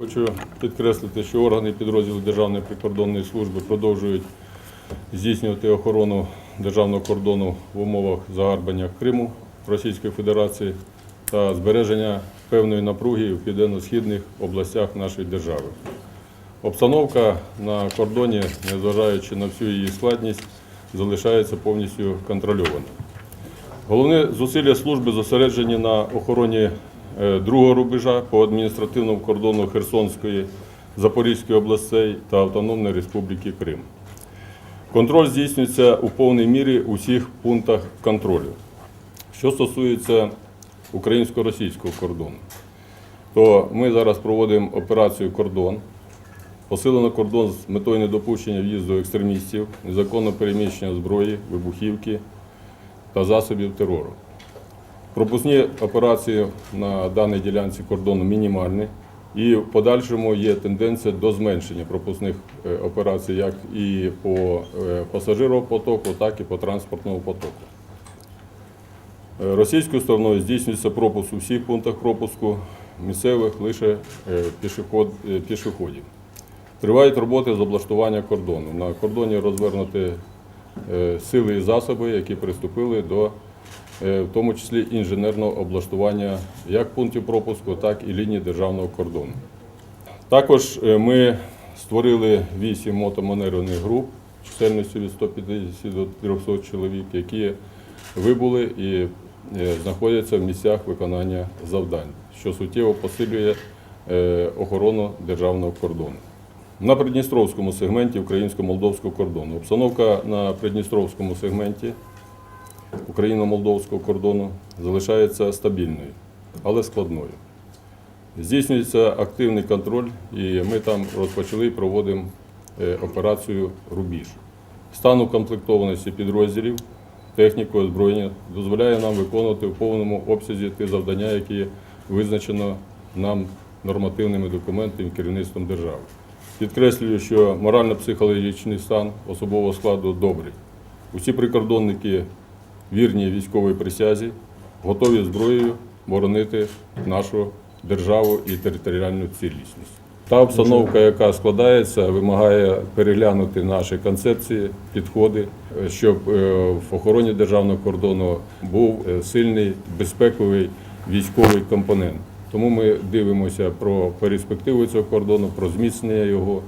Хочу підкреслити, що органи підрозділу Державної прикордонної служби продовжують здійснювати охорону державного кордону в умовах загарбання Криму Російської Федерації та збереження певної напруги в південно-східних областях нашої держави. Обстановка на кордоні, незважаючи на всю її складність, залишається повністю контрольованою. Головне зусилля служби зосереджені на охороні другого рубежа по адміністративному кордону Херсонської, Запорізької областей та Автономної Республіки Крим. Контроль здійснюється у повній мірі у всіх пунктах контролю. Що стосується українсько-російського кордону, то ми зараз проводимо операцію Кордон. Посилено кордон з метою недопущення в'їзду екстремістів, незаконного переміщення зброї, вибухівки та засобів терору. Пропускні операції на даній ділянці кордону мінімальні, і в подальшому є тенденція до зменшення пропускних е, операцій як і по е, пасажировому потоку, так і по транспортному потоку. Е, Російською стороною здійснюється пропуск у всіх пунктах пропуску, місцевих лише пішоход- пішоходів. Тривають роботи з облаштування кордону. На кордоні розвернуті сили і засоби, які приступили до в тому числі інженерного облаштування як пунктів пропуску, так і лінії державного кордону. Також е, ми створили вісім мотоманеврених груп чисельністю від 150 до 300 чоловік, які вибули і е, знаходяться в місцях виконання завдань, що суттєво посилює е, охорону державного кордону. На Придністровському сегменті українсько-молдовського кордону. Обстановка на Придністровському сегменті україно-молдовського кордону залишається стабільною, але складною. Здійснюється активний контроль, і ми там розпочали і проводимо е, операцію Рубіж. Стан укомплектованості підрозділів, техніку озброєння дозволяє нам виконувати в повному обсязі ті завдання, які визначено нам нормативними документами керівництвом держави. Підкреслюю, що морально-психологічний стан особового складу добрий. Усі прикордонники вірні військовій присязі, готові зброєю боронити нашу державу і територіальну цілісність. Та обстановка, яка складається, вимагає переглянути наші концепції, підходи, щоб е, в охороні державного кордону був е, сильний безпековий військовий компонент. Тому ми дивимося про перспективу цього кордону, про зміцнення його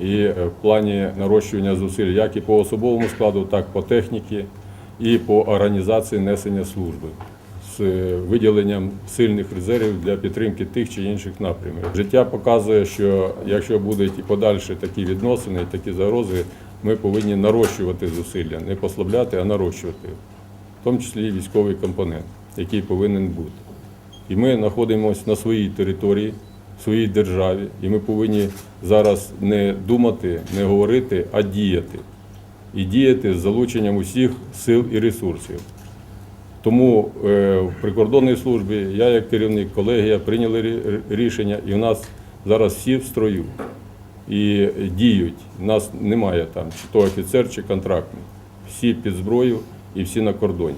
і е, в плані нарощування зусиль як і по особовому складу, так і по техніці, і по організації несення служби з е, виділенням сильних резервів для підтримки тих чи інших напрямів. Життя показує, що якщо будуть і подальші такі відносини, такі загрози, ми повинні нарощувати зусилля, не послабляти, а нарощувати, в тому числі військовий компонент, який повинен бути. І ми знаходимося на своїй території, в своїй державі, і ми повинні зараз не думати, не говорити, а діяти. І діяти з залученням усіх сил і ресурсів. Тому е, в прикордонній службі я, як керівник колегія, прийняли рішення, і в нас зараз всі в строю і діють. У нас немає там чи то офіцер, чи контрактний. Всі під зброю і всі на кордоні.